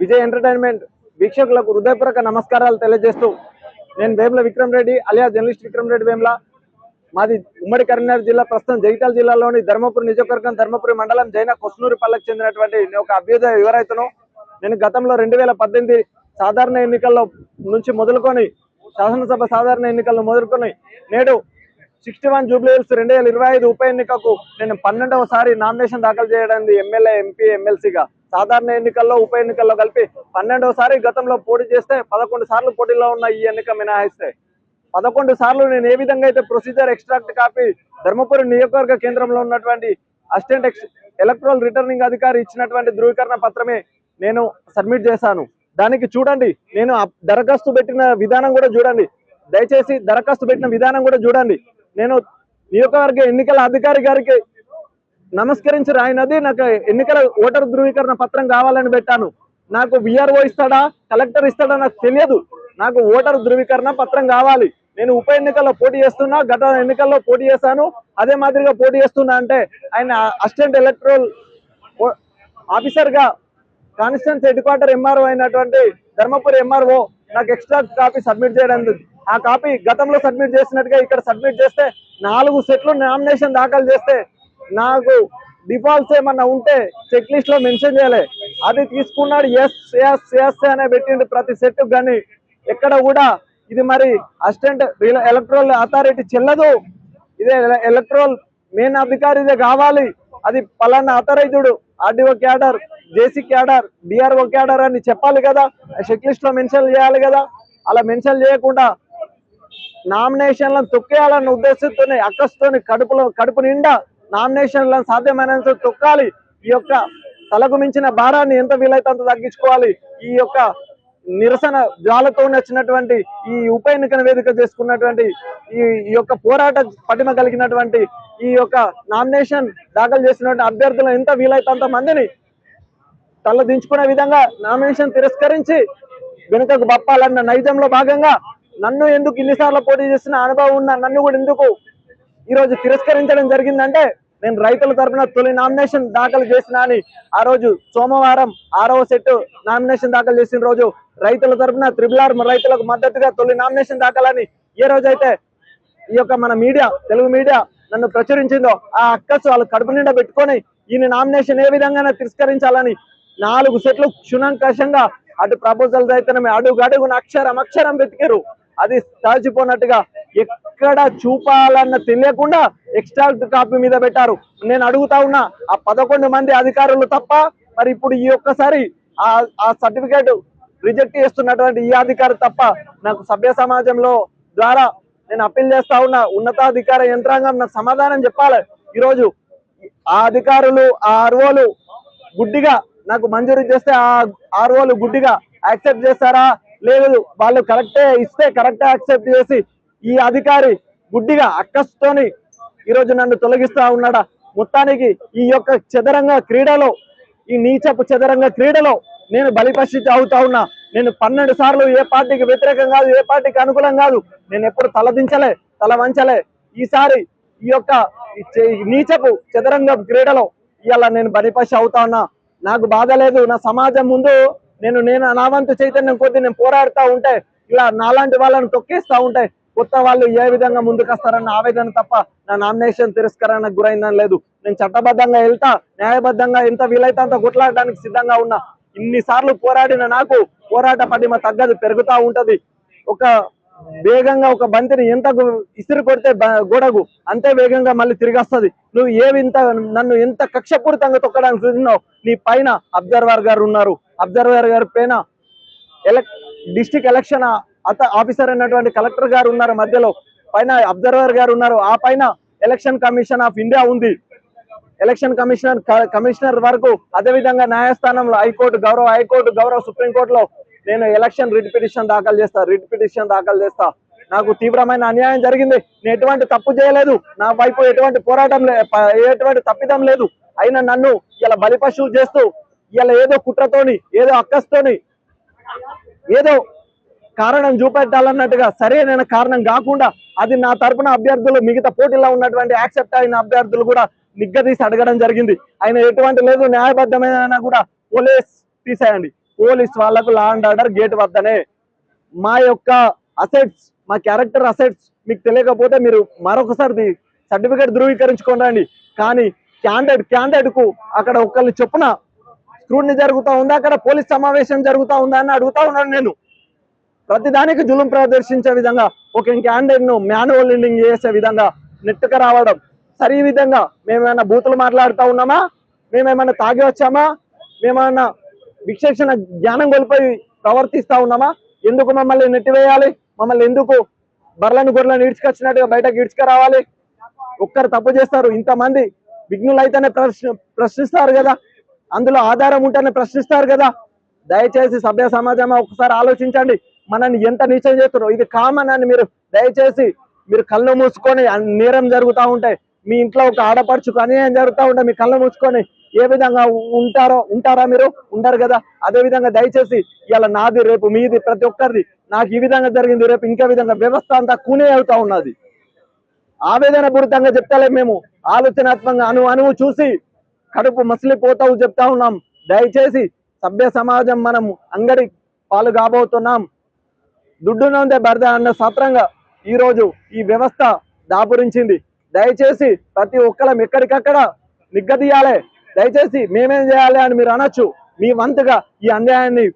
Vijay entertainment వీక్షకులకు హృదయపూర్వక నమస్కారాలు తెలియజేస్తూ నేను వేముల విక్రమ్ రెడ్డి అలియా జర్నలిస్ట్ విక్రమ్ రెడ్డి వేముల. మాది ఉమ్మడి కరీంనగర్ జిల్లా ప్రస్తుతం జగిత్యాల జిల్లాలోని ధర్మపురి నియోజకవర్గం ధర్మపురి మండలం జైన కొస్నూరి పల్లెకి చెందినటువంటి నేను ఒక అభ్యుదయ యువరైతును. నేను గతంలో రెండు వేల పద్దెనిమిది సాధారణ ఎన్నికల్లో నుంచి మొదలుకొని శాసనసభ సాధారణ ఎన్నికలను మొదలుకొని నేడు సిక్స్టీ వన్ జూబ్లీహిల్స్ రెండు వేల ఇరవై ఐదు ఉప ఎన్నికకు నేను పన్నెండవసారి నామినేషన్ దాఖలు చేయడానికి ఎమ్మెల్యే ఎంపీ ఎమ్మెల్సీగా సాధారణ ఎన్నికల్లో ఉప ఎన్నికల్లో కలిపి పన్నెండవసారి గతంలో పోటీ చేస్తే పదకొండు సార్లు పోటీలో ఉన్న ఈ ఎన్నిక మినహాయిస్తే. పదకొండు సార్లు నేను ఏ విధంగా అయితే ప్రొసీజర్ ఎక్స్ట్రాక్ట్ కాపీ ధర్మపురం నియోజకవర్గ కేంద్రంలో ఉన్నటువంటి అసిస్టెంట్ ఎక్స్ ఎలక్ట్రల్ రిటర్నింగ్ అధికారి ఇచ్చినటువంటి ధృవీకరణ పత్రమే నేను సబ్మిట్ చేశాను. దానికి చూడండి నేను దరఖాస్తు పెట్టిన విధానం కూడా చూడండి. దయచేసి దరఖాస్తు పెట్టిన విధానం కూడా చూడండి. నేను నియోజకవర్గ ఎన్నికల అధికారి గారికి నమస్కరించి ఆయనది నాకు ఎన్నికల ఓటర్ ధృవీకరణ పత్రం కావాలని పెట్టాను. నాకు విఆర్ఓ ఇస్తాడా? కలెక్టర్ ఇస్తాడా నాకు తెలియదు. నాకు ఓటర్ ధృవీకరణ పత్రం కావాలి. నేను ఉప ఎన్నికల్లో పోటీ చేస్తున్నా గత ఎన్నికల్లో పోటీ చేశాను. అదే మాదిరిగా పోటీ చేస్తున్నా అంటే ఆయన అసిస్టెంట్ ఎలక్ట్రల్ ఆఫీసర్గా కాన్స్టిట్యూన్స్ హెడ్ క్వార్టర్ ఎంఆర్ఓ అయినటువంటి ధర్మపురి ఎంఆర్ఓ నాకు ఎక్స్ట్రా కాపీ సబ్మిట్ చేయడం ఆ కాపీ గతంలో సబ్మిట్ చేసినట్టుగా ఇక్కడ సబ్మిట్ చేస్తే నాలుగు సెట్లు నామినేషన్ దాఖలు చేస్తే నాకు డిఫాల్ట్స్ ఏమన్నా ఉంటే చెక్ లిస్ట్లో మెన్షన్ చేయాలి. అది తీసుకున్నాడు ఎస్ ఎస్ ఎస్ అనే పెట్టిండు ప్రతి సెట్ కానీ. ఎక్కడ కూడా ఇది మరి అసిస్టెంట్ ఎలక్ట్రల్ అథారిటీ చెల్లదు. ఇదే ఎలక్ట్రల్ మెయిన్ అధికారి ఇదే కావాలి. అది పలానా authorised RDO cadre JC cadre DRO cadre అని చెప్పాలి కదా. చెక్ లిస్ట్లో మెన్షన్ చేయాలి కదా. అలా మెన్షన్ చేయకుండా నామినేషన్లను తొక్కేయాలన్న ఉద్దేశంతోనే అక్కస్తోని కడుపులో కడుపు నిండా నామినేషన్లను సాధ్యమైనంత తొక్కాలి. ఈ యొక్క తలకు మించిన భారాన్ని ఎంత వీలైతే అంత తగ్గించుకోవాలి. ఈ యొక్క నిరసన జ్వాలతో వచ్చినటువంటి ఈ ఉప ఎన్నికను వేదిక చేసుకున్నటువంటి ఈ ఈ యొక్క పోరాట పటిమ కలిగినటువంటి ఈ యొక్క నామినేషన్ దాఖలు చేసినటువంటి అభ్యర్థులను ఎంత వీలైతే అంత మందిని తల దించుకునే విధంగా నామినేషన్ తిరస్కరించి వెనుకకు బప్పాలన్న నైజంలో భాగంగా నన్ను ఎందుకు ఇన్నిసార్లు పోటీ చేసిన అనుభవం ఉన్న నన్ను కూడా ఎందుకు ఈ రోజు తిరస్కరించడం జరిగిందంటే నేను రైతుల తరపున తొలి నామినేషన్ దాఖలు చేసిన అని ఆ రోజు సోమవారం ఆరవ సెట్ నామినేషన్ దాఖలు చేసిన రోజు రైతుల తరపున త్రిబుల్ ఆర్ రైతులకు మద్దతుగా తొలి నామినేషన్ దాఖలని ఏ రోజైతే ఈ యొక్క మన మీడియా తెలుగు మీడియా నన్ను ప్రచురించిందో ఆ అక్కసు వాళ్ళు కడుపు నిండా పెట్టుకొని ఈయన నామినేషన్ ఏ విధంగా తిరస్కరించాలని నాలుగు సెట్లు క్షుణంకషంగా అటు ప్రపోజల్ అయితేనే అడుగు అడుగున అక్షరం అక్షరం వెతికారు అది తాచిపోనట్టుగా ఎక్కడ చూపాలన్న తెలియకుండా ఎక్స్ట్రాక్ట్ కాపీ మీద పెట్టారు. నేను అడుగుతా ఉన్నా ఆ పదకొండు మంది అధికారులు తప్ప మరి ఇప్పుడు ఈ ఒక్కసారి ఆ ఆ సర్టిఫికేట్ రిజెక్ట్ చేస్తున్నటువంటి ఈ అధికారి తప్ప నాకు సభ్య సమాజంలో ద్వారా నేను అప్పీల్ చేస్తా ఉన్నా ఉన్నతాధికార యంత్రాంగం నాకు సమాధానం చెప్పాలి. ఈరోజు ఆ అధికారులు ఆ ఆర్వోలు గుడ్డిగా నాకు మంజూరు చేస్తే ఆ ఆర్వోలు గుడ్డిగా యాక్సెప్ట్ చేస్తారా? లేదు వాళ్ళు కరెక్టే ఇస్తే కరెక్టే యాక్సెప్ట్ చేసి ఈ అధికారి గుడ్డిగా అక్కస్తోని ఈరోజు నన్ను తొలగిస్తా ఉన్నాడా? మొత్తానికి ఈ యొక్క చదరంగ క్రీడలో ఈ నీచపు చదరంగ క్రీడలో నేను బలిపరిస్థితి అవుతా ఉన్నా. నేను పన్నెండు సార్లు ఏ పార్టీకి వ్యతిరేకం కాదు ఏ పార్టీకి అనుకూలం కాదు. నేను ఎప్పుడు తలదించలే తల వంచలే ఈసారి ఈ యొక్క ఈ నీచపు చదరంగ క్రీడలో ఇవాళ నేను బలిపశి అవుతా ఉన్నా. నాకు బాధ లేదు నా సమాజం ముందు నేను నేను నా వంతు చైతన్యం కొద్ది నేను పోరాడుతా ఉంటే ఇలా నాలాంటి వాళ్ళని తొక్కేస్తూ ఉంటే కొత్త వాళ్ళు ఏ విధంగా ముందుకొస్తారన్న ఆవేదన తప్ప నా నామినేషన్ తిరస్కరణకు గురైందని లేదు. నేను చట్టబద్ధంగా వెళ్తా న్యాయబద్ధంగా ఎంత వీలైతే అంత కొట్లాడడానికి సిద్ధంగా ఉన్నా. ఇన్నిసార్లు పోరాడిన నాకు పోరాట పటిమ తగ్గదు పెరుగుతా ఉంటది. ఒక వేగంగా ఒక బంతిని ఎంత ఇసురు ఇసిరి కొడితే గొడగు గోడకు అంతే వేగంగా మళ్ళీ తిరిగి వస్తుంది నువ్వు ఏవి ఇంత నన్ను ఎంత కక్షపూరితంగా తొక్కడానికి చూసినావు నీ పైన అబ్జర్వర్ గారు ఉన్నారు. అబ్జర్వర్ గారి పైన ఎలక్ డిస్టిక్ ఎలక్షన్ అత ఆఫీసర్ అయినటువంటి కలెక్టర్ గారు ఉన్నారు మధ్యలో. పైన అబ్జర్వర్ గారు ఉన్నారు. ఆ పైన ఎలక్షన్ కమిషన్ ఆఫ్ ఇండియా ఉంది. ఎలక్షన్ కమిషనర్ కమిషనర్ వరకు అదే విధంగా న్యాయస్థానంలో హైకోర్టు గౌరవ హైకోర్టు గౌరవ సుప్రీంకోర్టులో నేను ఎలక్షన్ రిట్ పిటిషన్ దాఖలు చేస్తా రిట్ పిటిషన్ దాఖలు చేస్తా. నాకు తీవ్రమైన అన్యాయం జరిగింది. నేను ఎటువంటి తప్పు చేయలేదు. నా వైపు ఎటువంటి పోరాటం ఎటువంటి తప్పిదం లేదు. అయినా నన్ను ఇలా బలిపశువు చేస్తూ ఇలా ఏదో కుట్రతోని ఏదో అక్కస్తోని ఏదో కారణం చూపెట్టాలన్నట్టుగా సరైన కారణం కాకుండా అది నా తరపున అభ్యర్థులు మిగతా పోటీలో ఉన్నటువంటి యాక్సెప్ట్ అయిన అభ్యర్థులు కూడా నిగ్గదీసి అడగడం జరిగింది. ఆయన ఎటువంటి లేదు న్యాయబద్ధమైన కూడా పోలీస్ తీసేయండి. పోలీస్ వాళ్ళకు లా అండ్ ఆర్డర్ గేట్ వద్దనే. మా యొక్క అసెట్స్ మా క్యారెక్టర్ అసెట్స్ మీకు తెలియకపోతే మీరు మరొకసారి సర్టిఫికేట్ ధృవీకరించుకొని రండి. కానీ క్యాండిడేట్ క్యాండిడేట్కు అక్కడ ఒకళ్ళు చొప్పున స్క్రూని జరుగుతూ ఉందా? అక్కడ పోలీస్ సమావేశం జరుగుతూ ఉందా అని అడుగుతా ఉన్నాను నేను. ప్రతిదానికి జులుం ప్రదర్శించే విధంగా ఒక క్యాండిడేట్ను మాన్యువల్ ఎండింగ్ చేసే విధంగా నెట్టుకు రావడం. సరి ఈ విధంగా మేమేమైనా బూతులు మాట్లాడుతూ ఉన్నామా? మేమేమైనా తాగి వచ్చామా? మేమేమైనా విశేషణ జ్ఞానం కోల్పోయి ప్రవర్తిస్తా ఉన్నామా? ఎందుకు మమ్మల్ని నెట్టివేయాలి? మమ్మల్ని ఎందుకు బర్లను గొర్రెలను ఈడ్చుకొచ్చినట్టుగా బయటకు ఈడ్చుకు రావాలి ఒక్కరు తప్పు చేస్తారు. ఇంతమంది విఘ్నులు అయితేనే ప్రశ్న ప్రశ్నిస్తారు కదా. అందులో ఆధారం ఉంటేనే ప్రశ్నిస్తారు కదా. దయచేసి సభ్య సమాజమా ఒకసారి ఆలోచించండి. మనల్ని ఎంత నీచం చేస్తున్నారు ఇది కామన్ అని మీరు దయచేసి మీరు కళ్ళు మూసుకొని నేరం జరుగుతూ ఉంటాయి మీ ఇంట్లో ఒక ఆడపడుచుకు అన్యాయం జరుగుతూ ఉంటాయి మీ కళ్ళు మూసుకొని ఏ విధంగా ఉంటారో ఉంటారా మీరు? ఉండరు కదా. అదే విధంగా దయచేసి ఇలా నాది రేపు మీది ప్రతి ఒక్కరిది. నాకు ఈ విధంగా జరిగింది రేపు ఇంకా విధంగా వ్యవస్థ అంతా కూనే అవుతా ఉన్నది. ఆవేదన పూరితంగా చెప్తలే మేము. ఆలోచనాత్మకంగా అను అనువు చూసి కడుపు మసిలిపోతావు చెప్తా ఉన్నాం. దయచేసి సభ్య సమాజం మనం అంగడి పాలు కాబోతున్నాం. దుడ్డునందే బరద అన్న సత్రంగా ఈ రోజు ఈ వ్యవస్థ దాపురించింది. దయచేసి ప్రతి ఒక్కరం ఎక్కడికక్కడ నిగ్గదీయాలి. దయచేసి మేమేం చేయాలి అని మీరు అనొచ్చు. మీ వంతుగా ఈ అన్యాయాన్ని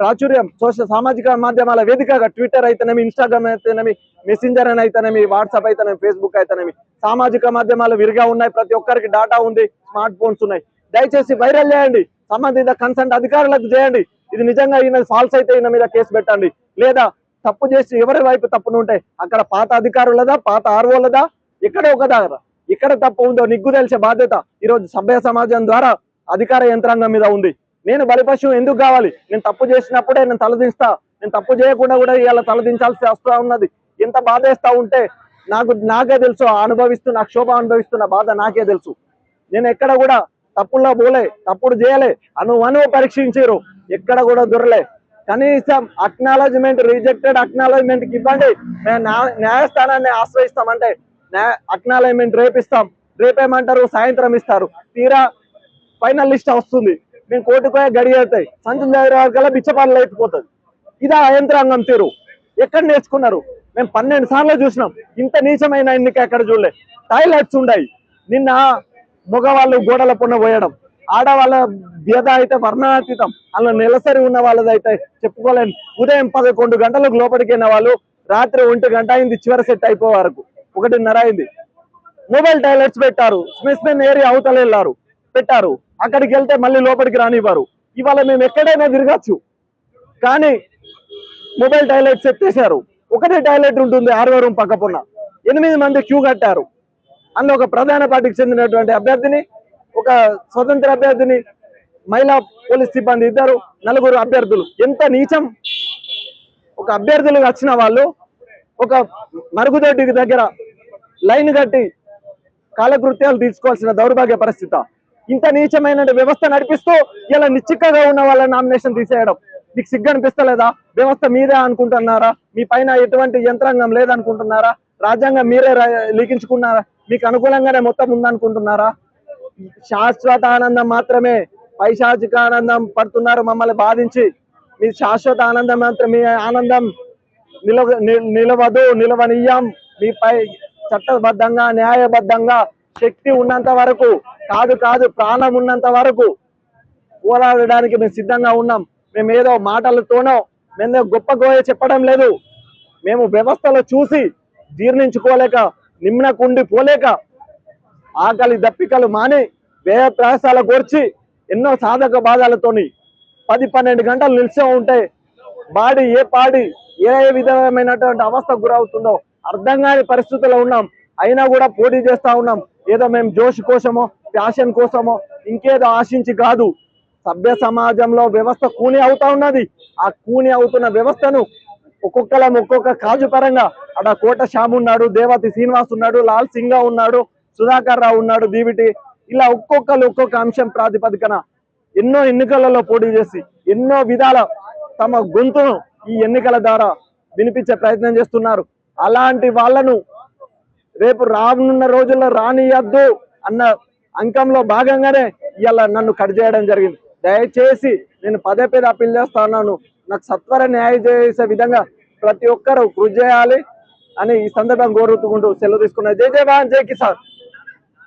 ప్రాచుర్యం సోషల్ సామాజిక మాధ్యమాల వేదికగా ట్విట్టర్ అయితేనేమి ఇన్స్టాగ్రామ్ అయితేనేమి మెసెంజర్ అని అయితేనేమి వాట్సాప్ అయితేనేమి ఫేస్బుక్ అయితేనేమి సామాజిక మాధ్యమాలు విరిగా ఉన్నాయి. ప్రతి ఒక్కరికి డాటా ఉంది స్మార్ట్ ఫోన్స్ ఉన్నాయి. దయచేసి వైరల్ చేయండి. సంబంధిత కన్సల్ట్ అధికారులకు చేయండి. ఇది నిజంగా ఈయన ఫాల్స్ అయితే ఈయన మీద కేసు పెట్టండి. లేదా తప్పు చేసి ఎవరి వైపు తప్పును ఉంటే అక్కడ పాత అధికారులదా పాత ఆర్వోలదా? ఎక్కడో ఒక దగ్గర. ఎక్కడ తప్పు ఉందో నిగ్గు తెలిసే బాధ్యత. ఈ రోజు సభ్య సమాజం ద్వారా అధికార యంత్రాంగం మీద ఉంది. నేను బలిపశువు ఎందుకు కావాలి? నేను తప్పు చేసినప్పుడే నేను తలదింస్తా నేను తప్పు చేయకుండా కూడా ఇవాళ తలదించాల్సి వస్తూ ఉన్నది. ఎంత బాధేస్తా ఉంటే నాకు నాకే తెలుసు. ఆ అనుభవిస్తున్న క్షోభ అనుభవిస్తున్న బాధ నాకే తెలుసు. నేను ఎక్కడ కూడా తప్పుల్లో పోలే తప్పుడు చేయలే. అనువను పరీక్షించారు ఎక్కడ కూడా దొరలే. కనీసం అక్నాలజ్మెంట్ రిజెక్టెడ్ అక్నాలజ్మెంట్కి ఇవ్వండి మేము న్యాయస్థానాన్ని ఆశ్రయిస్తామంటే అక్నాలజ్మెంట్ రేపిస్తాం. రేపేమంటారు? సాయంత్రం ఇస్తారు. తీరా ఫైనల్ లిస్ట్ వస్తుంది. మేము కోర్టుకు పోయే గడి అవుతాయి. సంచులు దగ్గర బిచ్చపాలు అయిపోతుంది ఇదా యంత్రాంగం తీరు. ఎక్కడ నేర్చుకున్నారు? మేము పన్నెండు సార్లు చూసినాం. ఇంత నీచమైన ఎన్నిక ఎక్కడ చూడలే. టాయిలెట్స్ ఉన్నాయి నిన్న మగవాళ్ళు గోడల పొన్న పోయడం ఆడవాళ్ళ బేద అయితే వర్ణాతీతం అందులో నెలసరి ఉన్న వాళ్ళదైతే చెప్పుకోలేను ఉదయం పదకొండు గంటలకు లోపలికి వాళ్ళు రాత్రి ఒంటి గంట అయింది చివరి సెట్ అయిపో వరకు. ఒకటిన్నర అయింది. మొబైల్ టాయిలెట్స్ పెట్టారు స్మిస్మెన్ ఏరియా అవతల వెళ్ళారు పెట్టారు. అక్కడికి వెళ్తే మళ్ళీ లోపలికి రానివ్వరు. ఇవాళ మేము ఎక్కడైనా తిరగచ్చు. కానీ మొబైల్ టాయిలెట్స్ ఎత్తేసారు ఒకటే టాయిలెట్ ఉంటుంది ఆరో రూమ్ పక్కపున్న. ఎనిమిది మంది క్యూ కట్టారు. అందులో ఒక ప్రధాన పార్టీకి చెందినటువంటి అభ్యర్థిని ఒక స్వతంత్ర అభ్యర్థిని మహిళా పోలీస్ సిబ్బంది ఇద్దరు నలుగురు అభ్యర్థులు. ఎంత నీచం? ఒక అభ్యర్థులు వచ్చిన వాళ్ళు ఒక మరుగుదొడ్డికి దగ్గర లైన్ కట్టి కాలకృత్యాలు తీసుకోవాల్సిన దౌర్భాగ్య పరిస్థితి. ఇంత నీచమైన వ్యవస్థ నడిపిస్తూ ఇలా నిశ్చిక్కగా ఉన్న వాళ్ళ నామినేషన్ తీసేయడం. మీకు సిగ్గు అనిపిస్తలేదా వ్యవస్థ మీరే అనుకుంటున్నారా? మీ పైన ఎటువంటి యంత్రాంగం లేదనుకుంటున్నారా? రాజ్యాంగం మీరే రా- లిఖించుకున్నారా? మీకు అనుకూలంగానే మొత్తం ఉందనుకుంటున్నారా? శాశ్వత ఆనందం మాత్రమే పైశాచిక ఆనందం పడుతున్నారు మమ్మల్ని బాధించి. మీ శాశ్వత ఆనందం మాత్రం మీ ఆనందం నిలవ నిలవదు నిలవనీయం. మీపై చట్టబద్ధంగా న్యాయబద్ధంగా శక్తి ఉన్నంత వరకు కాదు కాదు ప్రాణం ఉన్నంత వరకు పోరాడడానికి మేము సిద్ధంగా ఉన్నాం. మేము ఏదో మాటలతోనో మేము గొప్ప గోయ చెప్పడం లేదు. మేము వ్యవస్థలో చూసి జీర్ణించుకోలేక నిమ్న కుండి పోలేక ఆకలి దప్పికలు మాని వ్యయ ప్రయాసాల కోర్చి ఎన్నో సాధక బాధలతోని పది పన్నెండు గంటలు నిలిచే ఉంటే బాడీ ఏ పాడి ఏ విధమైనటువంటి అవస్థకు గురవుతుందో అర్థం కాని పరిస్థితుల్లో ఉన్నాం. అయినా కూడా పోటీ చేస్తా ఉన్నాం. ఏదో మేము జోష్ కోసమో ఫ్యాషన్ కోసమో ఇంకేదో ఆశించి కాదు. సభ్య సమాజంలో వ్యవస్థ కూని అవుతా ఉన్నది. ఆ కూని అవుతున్న వ్యవస్థను ఒక్కొక్కలం ఒక్కొక్క కాజు పరంగా. అక్కడ కోట శ్యామ్ ఉన్నాడు దేవతి శ్రీనివాస్ ఉన్నాడు లాల్ సింగా ఉన్నాడు సుధాకర్ రావు ఉన్నాడు దీవిటి ఇలా ఒక్కొక్కరు ఒక్కొక్క అంశం ప్రాతిపదికన ఎన్నో ఎన్నికలలో పోటీ చేసి ఎన్నో విధాల తమ గొంతును ఈ ఎన్నికల ద్వారా వినిపించే ప్రయత్నం చేస్తున్నారు. అలాంటి వాళ్ళను రేపు రానున్న రోజుల్లో రానియద్దు అన్న అంకంలో భాగంగానే ఇలా నన్ను కట్ చేయడం జరిగింది. దయచేసి నేను పదే పదే అప్పీల్ చేస్తున్నాను నాకు సత్వర న్యాయం చేసే విధంగా ప్రతి ఒక్కరు కృషి చేయాలి అని ఈ సందర్భంగా కోరుతుకుంటూ సెలవు తీసుకున్నారు జై జై వాన్ జై కిసాన్.